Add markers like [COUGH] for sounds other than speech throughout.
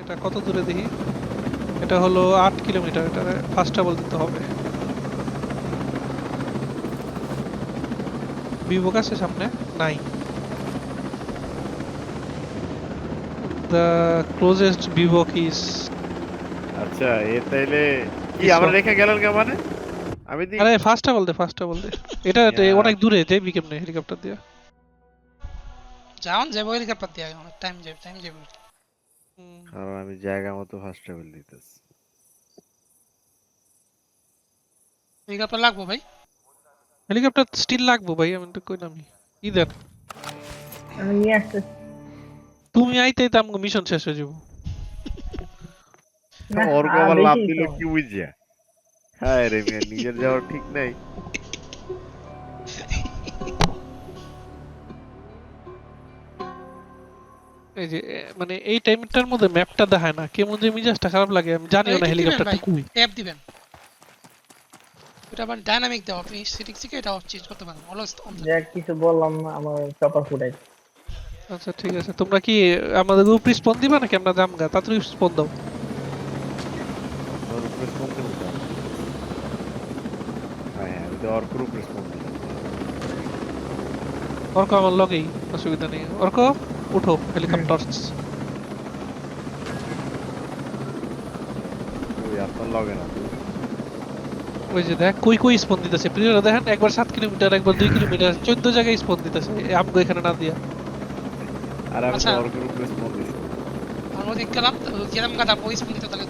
এটা কত দূরে দেখি? এটা হলো আট কিলোমিটার এটা ফার্স্ট ট্রাভেল দিতে হবে। বিভোগ আছে সামনে? নাই। দ্য ক্লোজেস্ট বিভোগ ইজ আচ্ছা এ তাইলে কি আমরা রেখে গেলেন কে মানে? আমি দি আরে ফার্স্ট ট্রাভেল দে ফার্স্ট ট্রাভেল দে এটা [LAUGHS] এটা অনেক দূরে যাইবি কেমনে হেলিকপ্টার দিয়ে? যাওন যাব হেলিকপ্টার দিয়ে অনেক টাইম যাবে টাইম যাবে কারণ আমি জায়গা মতো ফার্স্ট ট্রাভেল দিতেছি হেলিকপ্টার লাগবো ভাই? হেলিকপ্টার স্টিল লাগবো ভাই আমি তো কইলাম ই দেন আমি তুমি আইতে আইতে আমগো মিশন শেষ হয়ে যাব। আবার লাভ দিল কি বুঝিয়া? হ্যাঁ রে মিয়া নিজের যাওয়ার ঠিক নাই। এই যে মানে এই টাইমটার মধ্যে ম্যাপটা দেখায় না। কেমন যে মিজাজটা খারাপ লাগে আমি জানিও না হেলিকপ্টারটা কই। ট্যাপ দিবেন। এটা আবার ডাইনামিক দেওয়া আপনি সেটিং থেকে এটা চেঞ্জ করতে পারেন অলওয়েজ অন যা কিছু বললাম আমার চপার ফুটাই আচ্ছা ঠিক আছে। তোমরা কি আমাদের গ্রুপ রেসপন্স দিবা নাকি আমরা জামগা? তাড়াতাড়ি রেসপন্স দাও। স্পন্দ হ্যাঁ হ্যাঁ অর্ক আমার লগেই অসুবিধা নেই। অর্ক উঠো হেলিকপ্টার ওই আপনার লগে না ওই যে দেখ কই কই স্পন্দ দিতেছে? প্রিয়রা দেখেন একবার সাত কিলোমিটার একবার দুই কিলোমিটার চোদ্দ জায়গায় স্পন্দ দিতেছে। আমগো এখানে না দিয়া। আর আমি। ওর গ্রুপ দিছি। গাদা স্পিন তাহলে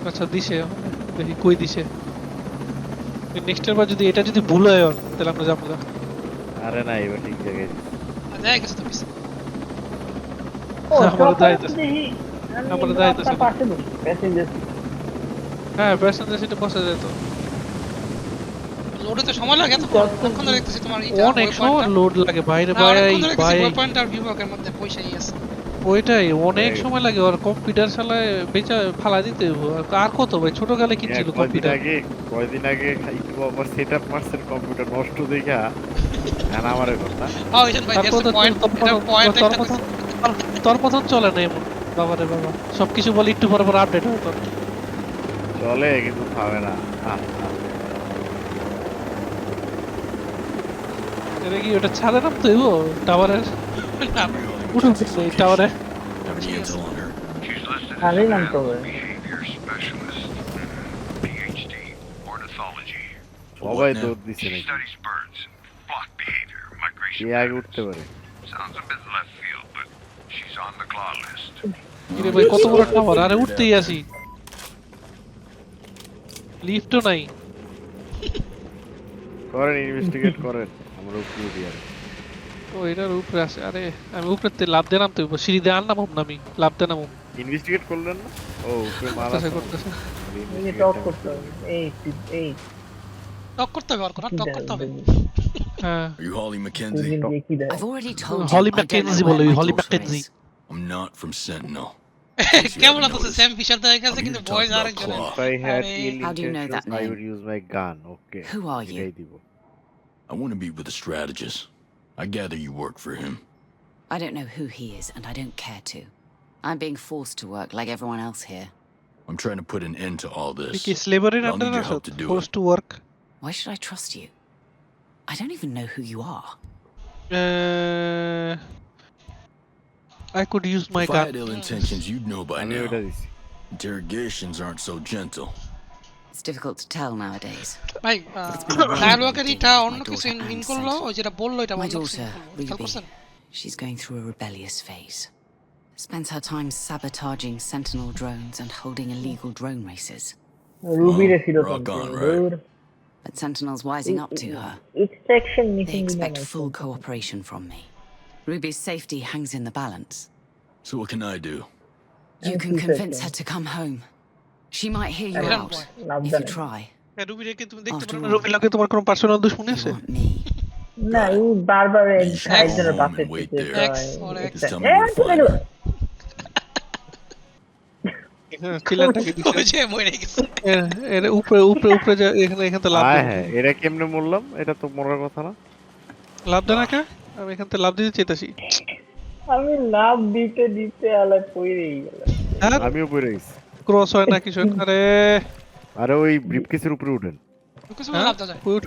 তো আচ্ছা দিছে। দেখি কই দিছে। নেক্সটের বার যদি এটা যদি ভুল হয় তাহলে আমরা জামগা আরে না এবার ঠিক জায়গায়। দেখা গেছে তো পিছে। ও আমার দেখি। আমার ছিল। পাশে বসি প্যাসেঞ্জার হ্যাঁ প্যাসেঞ্জার সিটে বসা যায় তো। লোডে তো সময় লাগে কতক্ষণ ধরে দেখতেছি তোমার অনেক সময় লোড লাগে বাইরে ভাই ভাই। ওই পয়েন্ট আর বিভাগের মধ্যে পয়সাই আছে। ওইটাই অনেক সময় লাগে ওর কম্পিউটার চালায় বেচা ফালা দিতে। আর- আর কত ভাই ছোট কালে হ্যাঁ, কিনছিল কয়দিন কম্পিউটার আগে কয়দিন আগে একটু আবার সেট আপ মারছেন কম্পিউটার নষ্ট দেখা। হ্যাঁ আমারে কথা। হ্যাঁ ওইজন ভাই তো পয়েন্ট এটা পয়েন্ট তোর একটা তোর- তোর চলে না এমন। বাবারে বাবা সবকিছু বলে একটু পর পর আপডেট হয় তোর। চলে কিন্তু খাবে না। এটা কি ওটা ছাদে নামতে হইব টাওয়ারের? উঠুন এই টাওয়ারে। Have any intel on her? She's listed on the claw list. কিরে ভাই কত বড় টাওয়ার আরে উঠতেই আসি। লিফটও নাই। করেন ইনভেস্টিগেট করেন। আমরা উপরে উঠি আর ও এটার উপরে আছে আরে আমি উপরে তে লাভ দিয়ে নামতে সিঁড়ি দিয়ে আর নামব না আমি? লাভ দিয়ে ইনভেস্টিগেট করলেন না? ও উপরে মারা করতেছে করতেছে। এই টক করতে হবে। এই এই। টক করতে হবে আর কোনো টক করতে হবে। Are you Holly দুদিন McKenzie? দিয়ে কি দেয় I've already told you. Holly I don't know Mackenzie where বলে, my Holly daughter Mackenzie. is. I'm not from Sentinel. কেমন আছে সেম ফিশার দেখা গেছে I'm কিন্তু here to বয়স talk আরেকজন about If I had Aye. ill How do you know that intentions, I name? would use my gun. Okay. Who are you? এটাই দিব। I want to meet with a strategist. I gather you work for him. I don't know who he is, and I don't care to. I'm being forced to work like everyone else here. I'm trying to put an end to all তুই this. কি স্লেভারির I'll আন্ডারে need your আছো help to do force it. To work Why should I trust you? I don't even know who you are. I could use my If I gun had ill intentions, you'd know by আমি ওটা now. দিছি। Interrogations aren't so gentle. It's difficult to tell nowadays. ভাই been a while. ডায়ালগের এটা My অন্য কিছু daughter in Anne করলো sent. ওই যেটা বললো এটা My অন্য কিছু daughter, in করলো। খেয়াল Ruby. করছেন? She's going through a rebellious phase. Spends her time sabotaging Sentinel drones and holding illegal drone races. রুবিরে ছিল rock on, right? But Sentinel's wising up to her. Extraction They mission expect full cooperation from me. Ruby's safety hangs in the balance. So what can I do? You And can who said convince so? her to come home. She might hear you Iran out boy. Love if that. you try. রুবিরে কি তুমি দেখতে After পারো না all, চিল্লাটাকে দিছে ওই যে মরে গেছে? এর উপরে উপরে উপরে যা এখানে এখান থেকে লাভ আয় হ্যাঁ, এটা কেমনে মরলাম? এটা তো মরার কথা না। লাভ দেন একা আমি এখান থেকে লাভ দিতে চাইতেছি। আমি লাভ দিতে দিতে আলাই পড়েই গেল হ্যাঁ? আমিও পড়ে গেছি। ক্রস হয় না কিছু। আরে। আরে ওই ব্রিফকেসের উপরে উঠেন।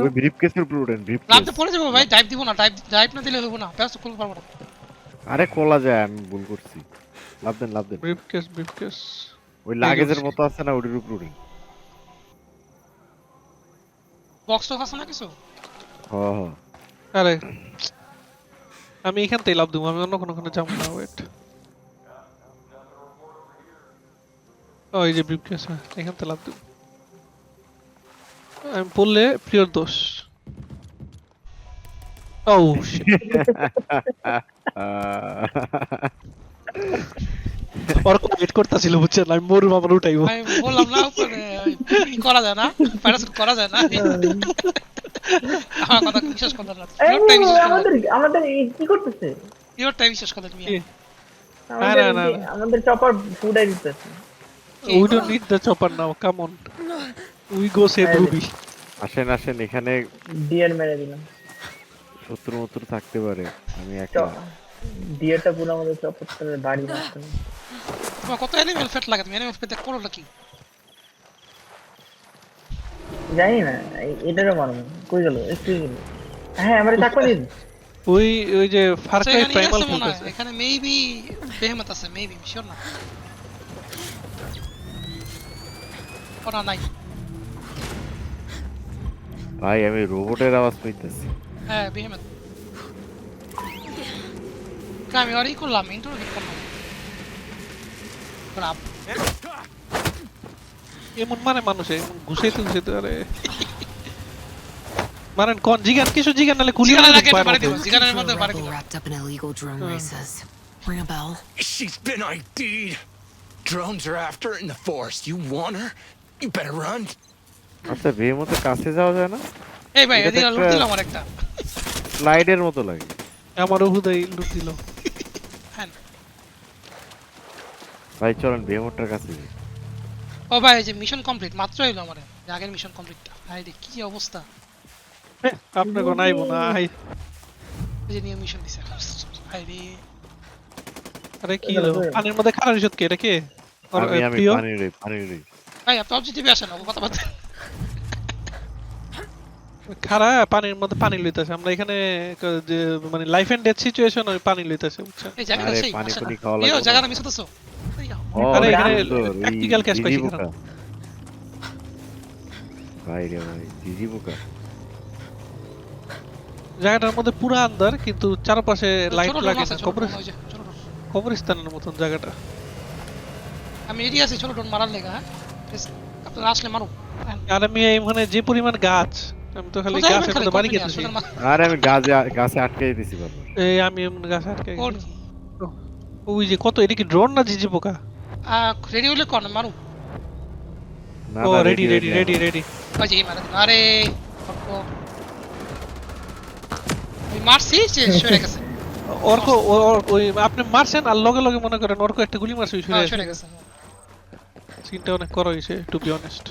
ওই ব্রিফকেসের উপরে উঠেন লাভ তো পড়ে যাব ভাই ডাইভ দিব না ডাইভ ডাইভ না দিলে হব না ব্যস্ত খুলতে পারব না। আরে কোলা যায় আমি ভুল করছি। লাভ দেন লাভ দেন। ব্রিফকেস ব্রিফকেস ওই লাগেজের মতো আছে না ওটির উপরে উঠেন বক্স তো আছে না কিছু? হ হ আরে আমি এখান থেকে লাভ দেবো আমি অন্য কোনো কোনো যাব না ওয়েট ও এই যে ব্রিফকেস হ্যাঁ এখান থেকে লাভ দেবো। আমি পড়লে প্রিয়র দোষ। ও shit. [LAUGHS] [LAUGHS] [LAUGHS] করতেছিল বুঝছেন? আমি মরু উঠাইবো। আমি বললাম না করা যায় না? প্যারাসুট করা যায় না? [LAUGHS] আমার কথা বিশ্বাস করলেন আমাদের আমাদের কি করতেছে? বিশ্বাস করলেন। আমাদের চপার ফুডাই দিতেছে। আসেন আসেন এখানে ডিয়ার মেরে দিলাম। শত্রু মত্র থাকতে পারে। আমি একা। ডিয়ারটা পুরো আমাদের চপারটার বাড়ি মারতে। তোমার কত অ্যানিমেল ফেট লাগে তুমি অ্যানিমেল ফেট করোটা কি জানি না এই- এটারও মারবো কই গেল একটু গেল হ্যাঁ আমরা চাকমা দিন ওই ওই যে ফার ক্রাই এখানে ই প্রাইমাল আছে খেলতেছে এখানে মেবি বেহেমত আছে মেবি শিওর না ও না নাই ভাই আমি রোবটের আওয়াজ পাইতেছি হ্যাঁ বেহেমত আমি আর ই করলাম ইন্টারোগেট করলাম এমন মানে মানুষে এমন ঘুষাইতে ঘুষাইতে আরে মারেন কোন জিগান কিছু জিগান নালে কুলি জিগানের মারা আগে একটা দিব জিগানের মধ্যে বাড়ি দিব wrapped up in illegal drone races. Ring a bell? She's been ID'd. Drones are after her in the forest. You want her? You better run. আচ্ছা বেহেমতের কাছে যাওয়া যায় না এই ভাই এদিকে লুট দিলাম আমার একটা স্লাইডের মতো লাগে আমারও হুদাই লুট দিল হ্যাঁ ভাই চলেন বেহেমতটার কাছে ও ভাই এই যে মিশন কমপ্লিট মাত্র এলো আমার আগের মিশন কমপ্লিটটা হাই রে কি অবস্থা। আপনার কোন আইব না আই। এই যে নিউ মিশন দিছে হাই রে আরে কি হলো? পানির মধ্যে খারাপ রিসত কে এটা কে? আমি আমি পানি রে পানি রে। ভাই আপনি অবজেক্টিভে আসেন ও কথা বলতে খারা পানির মধ্যে পানি লইতাছে। আমরা এখানে মানে লাইফ এন্ড ডেথ সিচুয়েশন ওই পানি লইতাছে বুঝছেন? এই জায়গাটা সেই পানি। পুনি খাওয়া এই। জায়গাটা হতেছো এই যাও। ও আরে, এখানে। ভাই রে ভাই জিজি বোকা জায়গাটার মধ্যে পুরো আন্দার কিন্তু চারপাশে লাইট ছোট লাগে আছে, না ছোট কবর ডোম, ওই যে, কবরস্থানের মতন জায়গাটা। আমি রেডি আছি ছোট ডোন মারার লেগা হ্যাঁ? আপনারা আসলে মারুন হ্যাঁ। আর আমি এখানে যে পরিমাণ গাছ আমি তো খালি গাছের মধ্যে বাড়ি মার- আরে আমি গাছে গাছে আটকে দিতেছি বারবার। এই আমি এমন গাছ আটকে গেছি। ওই যে কত এটা কি ড্রোন না জিজি পোকা রেডি রেডি রেডি ওই যে, এই মারা দিল। আরে, অর্ক। ওই মারছি, সে সরে গেছে। অর্ক ও- ও- ওই আপনি মারছেন আর লগে লগে মনে করেন অর্ক একটা গুলি মারছে ওই শুনে সরে গেছে। সিনটা অনেক করা হয়েছে টু বি অনেস্ট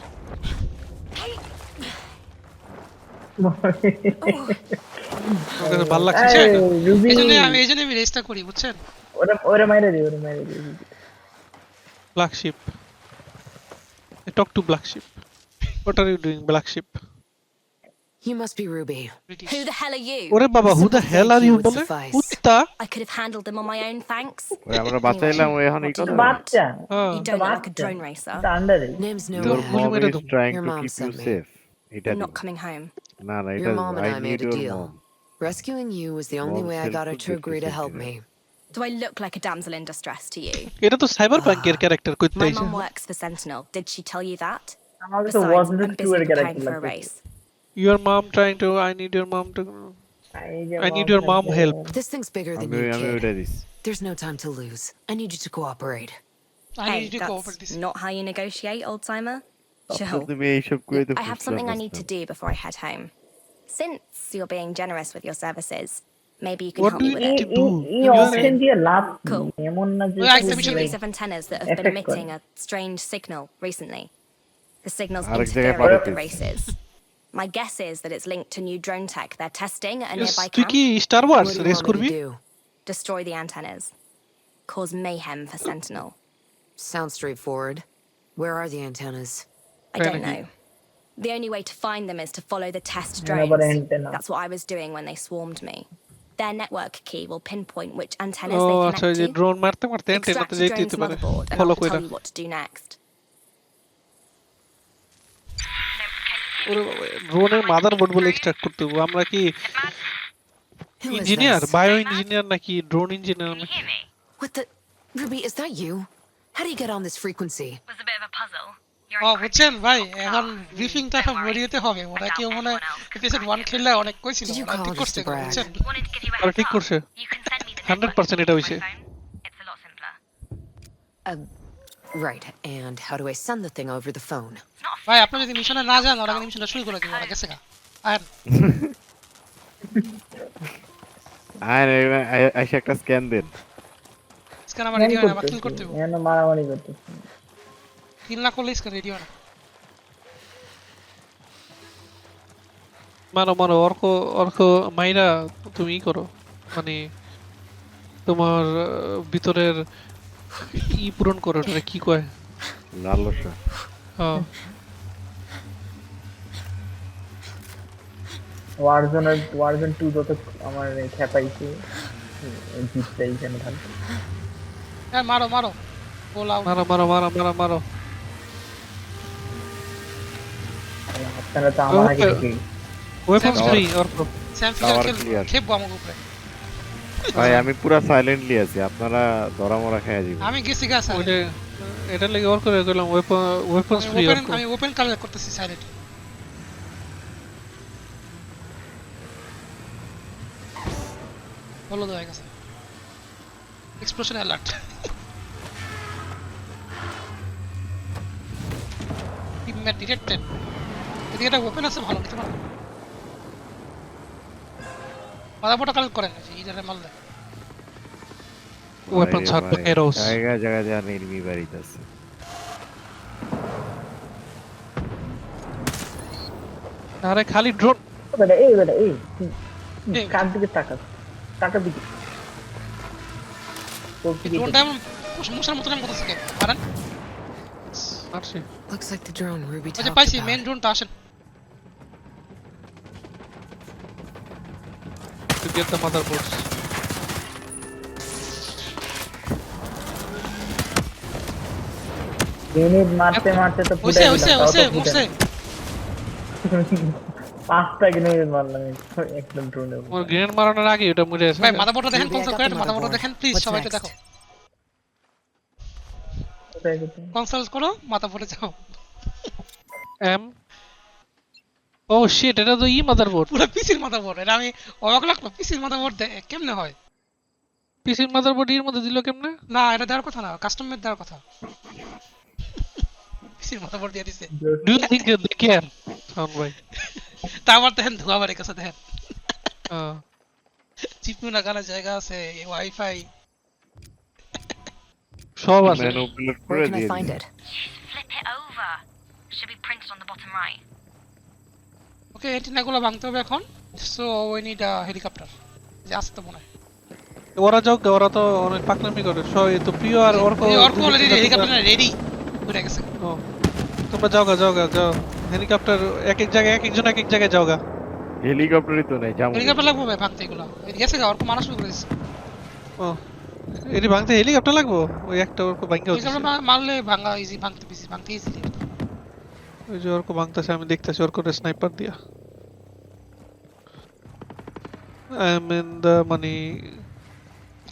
আমার কাছে ভালো লাগছে এই, রুবি এই জন্যই আমি- এই জন্যই আমি রেসটা করি, বুঝছেন? ওরা ওরা মাইরে দিই ওরা মাইরে দিই Black sheep talk to black sheep what are you doing black sheep You must be Ruby. British. Who the hell are you? ওরে বাবা who the hell are you would বলে suffice. কুত্তা I could have handled them on my own, thanks. [LAUGHS] ওই আমরা বাঁচাইলাম ওই এখন এই কথা বাচ্চা হ্যাঁ You don't look like a বাচ্চা drone racer. এটা আন্ডারে Name's Your Noah. Guli mom মেরে is দাও। trying Your to mom keep you sent me. safe এটা I'm দিন। not coming home. না না এটা Your mom and I I need made a your deal. mom Rescuing you was the only Mom way I said got her good to agree to decision help today. me. Do I look like a damsel in distress to you? এটা তো cyber ব্যাংকের character কইতে My আইছে mum works for Sentinel. Did she tell you that? আমাকে তো Besides, was I'm too busy এর preparing character for a লাগছে race. Your mom trying to I need your mom to I need your mom help. This thing's bigger than আমি you, আমি kid. ওইটা this There's no time to lose. I need you to cooperate. I Hey, need you to cooperate that's this. not how you negotiate, old timer. তো Sure. তুমি এইসব করে তো I have something I need to do before I head home. Since you're being generous with your services, maybe you can What help do me you with need it. to do? এই You option দিয়ে লাভ কি? Cool. এমন না যে ওই There's একটা a mission series of antennas that have been Effect emitting করে। a strange signal recently. The signal's আরেক interfering জায়গায় with the পাঠাতে races. My guess is that it's linked to new drone tech they're testing at a nearby তুই camp. কি star wars What do you race want me করবি to do? Destroy the antennas. cause mayhem for Sentinel. Sounds straightforward. Where are the antennas? I don't Panicky. know. The only way to find them is to follow the test Yeah, drones. but antenna. That's what I was doing when they swarmed me. Their network key will pinpoint which antennas O they আচ্ছা connect যে to. Drone মারতে মারতে অ্যান্টেনাতে Extract the যেতে drone's যেতে পারে motherboard and follow I'll কইরা tell you what to do next. ওরে বাবা ড্রোনের মাদারবোর্ড বলে এক্সট্রাক্ট করতে হবে আমরা কি Who is engineer this? Bio engineer নাকি ড্রোন ইঞ্জিনিয়ার নাকি What the? Ruby, is that you? How do you get on this frequency? was a bit of a puzzle. ও বুঝছেন ভাই এখন. ব্রিফিংটা এখন. বেরিয়েতে হবে ওরা কেউ মনে হয় এপিসোড is ওয়ান active. খেললে অনেক কইছিল ওরা ঠিক করছে? বুঝছেন ওরা ঠিক. করছে You can send me the 100% network এটা হইছে। Uh, right. And how do I send the thing over the phone? ভাই আপনি যদি মিশনে না যান ওরা কিন্তু মিশনটা শুরু করে দিবে ওরা গেছে গা আর আর এসে একটা স্ক্যান দেন স্ক্যান আমার রেডি হয় না করতে হবে মারামারি করতেছি কিল না করলে স্ক্যান রেডি হয় না মারো মারো অর্ক অর্ক মাইরা তুমি করো মানে তোমার ভিতরের ই পূরণ করো ওটারে কি কয় লালসা হ্যাঁ ওয়ারজনের ওয়ারজন টু যত আমার খেপাইছে জিতটা এইখানে থাকবে হ্যাঁ মারো মারো। গোল মারো মারো মারো মারো মারো। আপনারা তো আমার আগে থেকেই। Weapons Tower. Free Arko Sam figure খেল clear. আমাকে উপরে ভাই আমি পুরা সাইলেন্টলি আছি আপনারা ধরা মরা খেয়ে দিবেন আমি গেছি গা স্যার এটা লেগে অর্ক রে কইলাম ওয়েপন ওয়েপন্স ফ্রি ওপেন আমি ওপেন কালার করতেছি সাইলেন্ট বলো তো গেছে এক্সপ্লোশন অ্যালার্ট টিমমেট ডিটেক্টেড এদিকে একটা ওপেন আছে ভালো নিতে পারো মাদারবোর্ডটা কালেক্ট করেন এই যে ইডারে মারলে ওয়েপন্স হার্ট এরোস জায়গা জায়গা যা নির্মি বাড়িতে আছে। আরে খালি ড্রোন বেটা এই বেটা এই কার দিকে তাকাস? কাকার দিকে? ড্রোনটা এমন মুসার মতো নাম করতেছে কে পারেন? Looks like the drone Ruby talked about. Get the motherboards. Grenade মারতে মারতে তো ওইসে তো ওইসে ফুটাই না। [LAUGHS] পাঁচটা গ্রেনেড মারলাম একদম ড্রোনের ওর গ্রেনেড মারানোর আগে ওটা মরে আছে ভাই মাদারবোর্ডটা দেখেন করেন মাদারবোর্ডটা motherboard. দেখেন প্লিজ সবাই একটু দেখো কোথায় কোথায়? কনসাল্ট করো যাও এম ও শিট এটা তো ই মাদারবোর্ড পুরো পিসির মাদারবোর্ড এটা আমি অবাক লাগল পিসির মাদারবোর্ড কেমনে হয়? পিসির মাদারবোর্ড এর মধ্যে দিল কেমনে? না এটা দেওয়ার কথা না কাস্টম মেড দেওয়ার কথা। [LAUGHS] পিসির মাদারবোর্ড দিয়ে দিছে। Do you think they care sound ভাই তারপর দেখেন ধোয়া বাড়ি কাছে দেখেন। হ্যাঁ চিপু লাগানোর জায়গা আছে ওয়াইফাই সব আছে। ম্যানুপুলেট করে দিয়ে দিন। it? Flip it over. Should be printed on the bottom right. ওকে এন্টিনাগুলো ভাঙতে হবে এখন। So we need a helicopter যে আসতে মনে হয়। ওরা যাও ওরা তো অনেক পাকনামি করে। সব এই তো প্রিয় আর Arko Arko already helicopter ready করে গেছে। ও, তোমরা যাও গা যাও গা যাও। হেলিকপ্টার এক এক জায়গায় এক একজন এক এক জায়গায় যাও গা। হেলিকপ্টারই তো নাই যাব। হেলিকপ্টার লাগবে ভাই ভাঙতে এগুলো। এই গেছে গা অর্ক মানুষ শুরু করেছে ও এটি ভাঙতে হেলিকপ্টার লাগবো? ওই একটা অর্ক হচ্ছে হেলিকপ্টার মারলে ভাঙা ইজি ভাঙতে বেশি ভাঙতে ইজি ওই যে অর্ক ভাঙতেছে আমি দেখতেছি অর্কর স্নাইপার দিয়া আই এম ইন দ্য মানে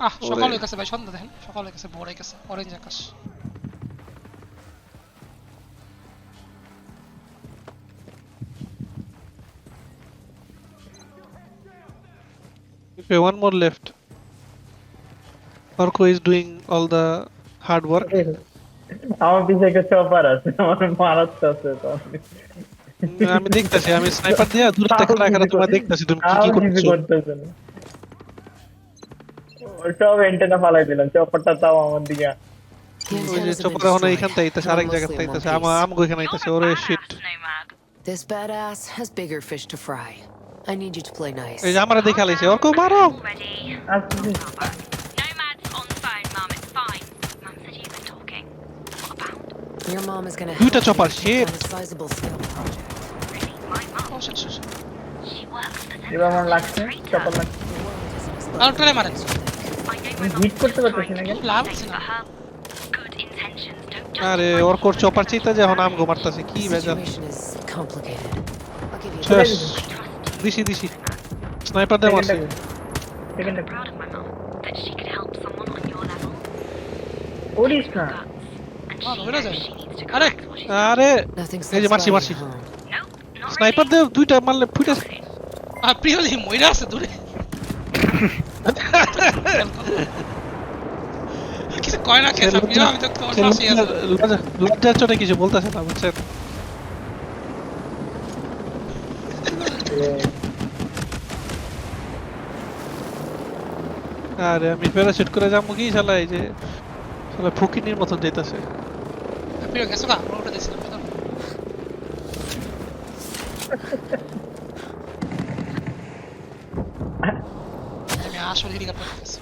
আহ সকাল ওরে। হয়ে গেছে ভাই সন্ধ্যা দেখেন সকাল হয়ে গেছে ভোর হয়ে গেছে অরেঞ্জ আকাশ Okay, one more left. Orko is doing all the hard work. আমার পিছে একটা চপার আছে আমার মারাচ্ছে আছে আমি দেখতেছি আমি স্নাইপার দিয়া দূরে থেকে রাখারা তোমার দেখতেছি তুমি কি কি করতেছে? সব এন্টেনা ফালাই দিলাম চপারটা তাও আমার দিকে ওই যে থেকে আইতাছে আরেক জায়গা থেকে আইতাছে আমার আমগো এখানে আইতাছে ওরে shit. This badass has bigger fish to fry. I need you to play nice. এই যে আমারে দেখা লাইছে অর্ক মারো। Your mom is gonna Dude, help chopper, you shit. a O shit, shit, এবার আমার লাগছে. চপার লাগছে আর ট্রেনে মারেন হিট করতে পারতেছি না লাভ keep না আরে ওর কোর চপার her চাইতে আম গোমারতাছে কি শেষ দিছি দিছি স্নাইপার দিয়ে মারছে that আরে এই যে মারছি মারছি। স্নাইপার. দুইটা মারলে ফুটে আর প্রিয় মইরা আছে দূরে। কিছু কয় না খেয়ে প্রিয় আমি তো তোমার পাশেই আছি। লজ্জার চোটে কিছু বলতেছে না বুঝছেন? আরে আমি প্যারাশুট করে যাব কি শালা এই যে শালা ফকিনির মতন যাইতাছে প্রিয় গেছো গা আমরা ওটা দিছিলাম বেতন আমি আসলে হেলিকপ্টার দেখতেছি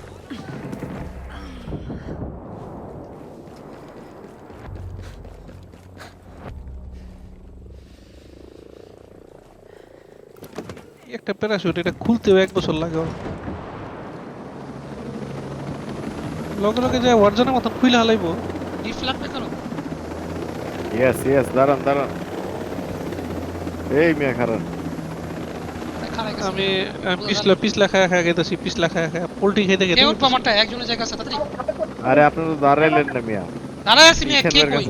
এই একটা প্যারাশুট এটা খুলতেও এক বছর লাগে। লগে লগে যায় ওয়ার্জনের মতন খুইলে হালাইবো লিফট লাগবে কারও ইয়েস ইয়েস দাঁড়ান দাঁড়ান। এই মিয়া গেছে আমি পিছলা পিছলা খায়া খায়া খাইতেছি পিছলা খায়া খায়া। পোল্ট্রি খাইতে কে খাইতে উঠবো আমারটা একজনের জায়গা আছে তাড়াতাড়ি। আরে আপনি তো দাঁড়াইলেন না মিয়া। দাঁড়ায় আছি মেয়ে কে কই?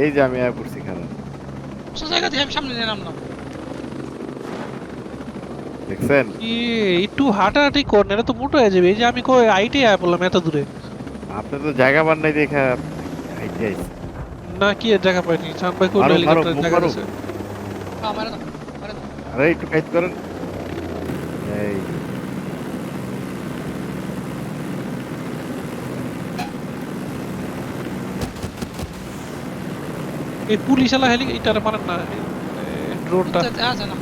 এই যে আমি আয়া পড়ছি খারাপ। সো জায়গা দিয়ে আমি সামনে নিয়ে নামলাম দেখছেন? কি একটু হাঁটাহাঁটি কর না এটা তো মোটো হয়ে যাবে। এই যে আমি কই আইটি আয় বললাম এত দূরে। আপনি তো জায়গা পান নাই দেখা হাইটে আইছে না কি এর জায়গা পাইনি? চান ভাই কোন মারো, মারো, হেলিকপ্টারের মুখ জায়গা আছে মারে দাও মারে দাও আরে একটু কাজ করেন। এই। এই পুলিশ এলা হেলি এটারে মারেন না। ড্রোনটা। উঠতে না।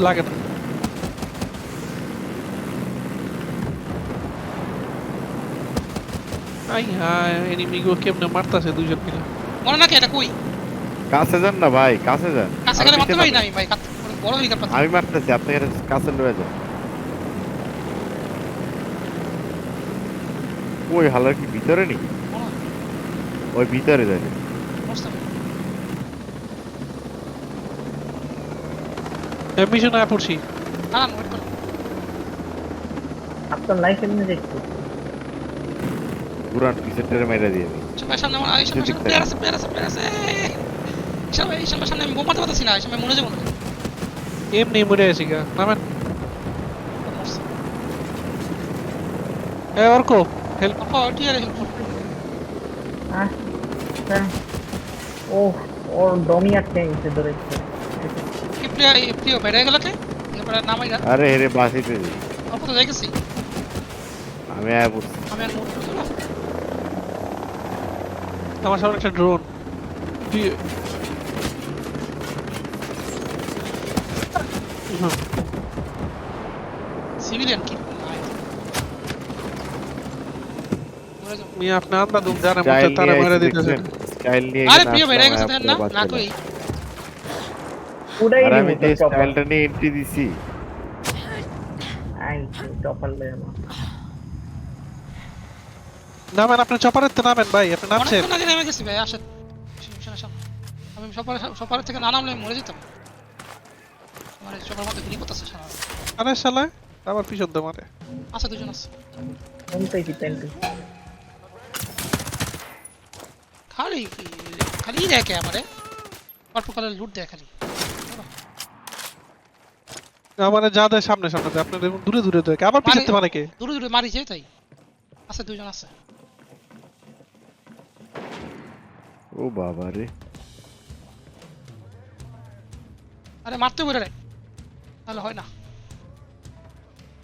লাগে না। আই হাই এনিমি কেমনে মারতাছে দুইজন মিলে মনে নাকি এটা কই কাছে যান না ভাই কাছে যান কাছে গেলে মারতে পারি না আমি ভাই বড় হেলিকপ্টার আমি মারতেছি আপনি কাছে লয়ে যান ওই হালার কি ভিতরে নি ওই ভিতরে যায় মিশন আয় পড়ছি না না ওয়েট করো আপনার লাইফ এমনি দেখছি পুরান পিছের টেরে মেরে দিয়ে দিই সবাই সামনে আমার এই সামনে সামনে প্লেয়ার আছে প্লেয়ার আছে প্লেয়ার আছে সবাই সামনে আমি বোম মারতে পারতেছি না এই সময় মনে যাব না। এমনি মরে আছি গা নামেন। এ অর্ক হেল্প আপা টিয়ারে হেল্প করো হ্যাঁ। ও ওর ডমি আটকে গেছে ধরেছে। কি প্লেয়ার বেড়ে গেল কে? এরপরে নামাই না। আরে হেরে বাসিতে দিই। তো যাই গেছি আমি আয়া পড়ছি। আমি আর আমার সামনে একটা ড্রোন সিভিলিয়ান কি মি আপনি আন্দা দুম জানে স্টাইল তারা নিয়ে মেরে দিতেছে। স্টাইল নিয়ে আরে প্রিয় আসলাম, গেছে না না কই? উড়াই আর আমি স্টাইলটা নিয়ে এন্ট্রি দিছি। আই চপার লয়ে আমার নামেন আপনি চপারের তো নামেন ভাই আপনি নামছেন। অনেকক্ষণ আগে নেমে গেছি ভাই আসেন। আমি সপার সপারের থেকে না নামলে মরে যেতাম। আমার সবার মধ্যে গুলি করতেছে সারা। আরে শালা আবার পিছন দে মারে। আছে দুজন আছে। কোন পেয়েছি পেন্টি খালি খালি দেখে আমারে। অল্প কালে লুট দেয় খালি। আমার যা দেয় সামনে সামনে দেয়। আপনার দূরে দূরে দেয়। আবার পিছাতে মানে কে? দূরে দূরে মারি যায় তাই। আছে দুজন আছে। ও বাবা রে আরে মারতে বলে রে। তাহলে হয় না।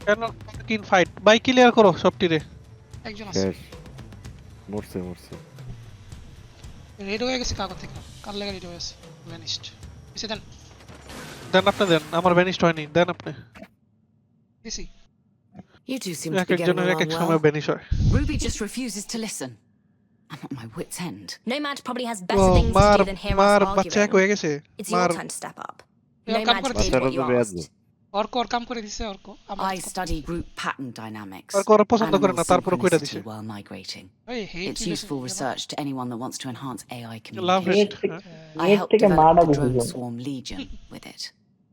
কেন? কিন ফাইট বাই ক্লিয়ার করো সবটিরে। একজন আছে। মরছে মরছে। রেড হয়ে গেছে কাগজ থেকে। কার লেগে রেড হয়ে গেছে? ভ্যানিস্ট এসে দেন। দেন আপনি দেন। আমার ভ্যানিস্ট হয়নি। দেন আপনি। দিছি। You two seem to be getting along well. হয়। Ruby just refuses to listen. I'm at my wit's end. Nomad probably has O better things to মার do than hear মার us বাচ্চা এক arguing. হয়ে গেছে It's মার your turn to step up. এবার কাম Nomad করে did দিছে what you বাচ্চারা তো asked. বেয়াদব। অর্ক ওর কাম করে দিছে অর্ক আমরা I study group pattern dynamics. আর ওরা পছন্দ করে animal না তারপরে কইরা synchronicity দিছে while migrating. ওই hate It's useful research to anyone that wants to enhance AI love communication. Net থেকে I নেট helped থেকে develop মারা the বেশি drone John swarm legion with it.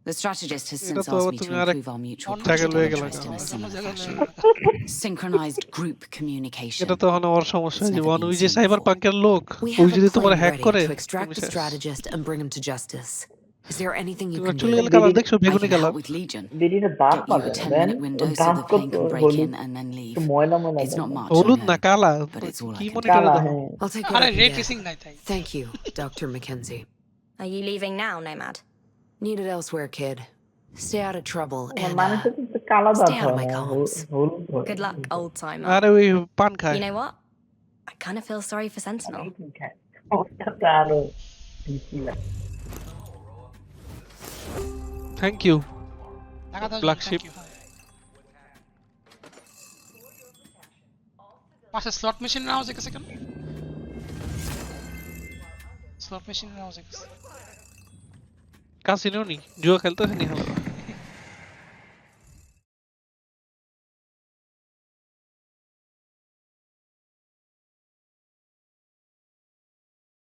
The strategist has এটা since তো asked me তুমি to আরেক improve our mutual অন্য জায়গায় political লয়ে গেলা interest in a কেন? similar জায়গায় fashion. লয়ে Synchronized group communication. এটা তো হলো ওর সমস্যা It's never জীবন been ওই যে seen সাইবার before. পাঙ্কের লোক We ওই have যদি a তোমার plan হ্যাক ready করে to extract তুমি the শেষ। strategist and bring him to justice. Is there anything you তুমি can চলে do? গেলে কালার দেখছো I বেগুনি can colour help with Legion. দিদিটা দাঁত Get you পাবে a 10 then minute window so দাঁত the কত plane can break হলুদ in and then leave. একটু ময়লা ময়লা It's not then. much. I হলুদ না know, কালা but it's all I কি can মনিটরে কালা দেখো হ্যাঁ I'll take আরে it up রে again. টেসিং নাই তাই Thank you, Dr. Mackenzie. Are you leaving now, Nomad? Needed elsewhere, kid. Stay out of trouble and uh, মানুষের তো কালা দাঁত stay out of হয় my না comms. হল- হলুদ হয়। Good luck, old timer. আরে ওই পান খায় You know what? I kind of feel sorry for Sentinel. [LAUGHS] অবস্থাটা আরো বেশি লাগে। থ্যাংক ইউ টাকা দাও Black thank sheep. you, হ্যাঁ। পাশে স্লট মেশিনের আওয়াজ গেছে কেন স্লট মেশিনের আওয়াজ গেছে কাসিনো নি জুয়া খেলতেছে নি আমরা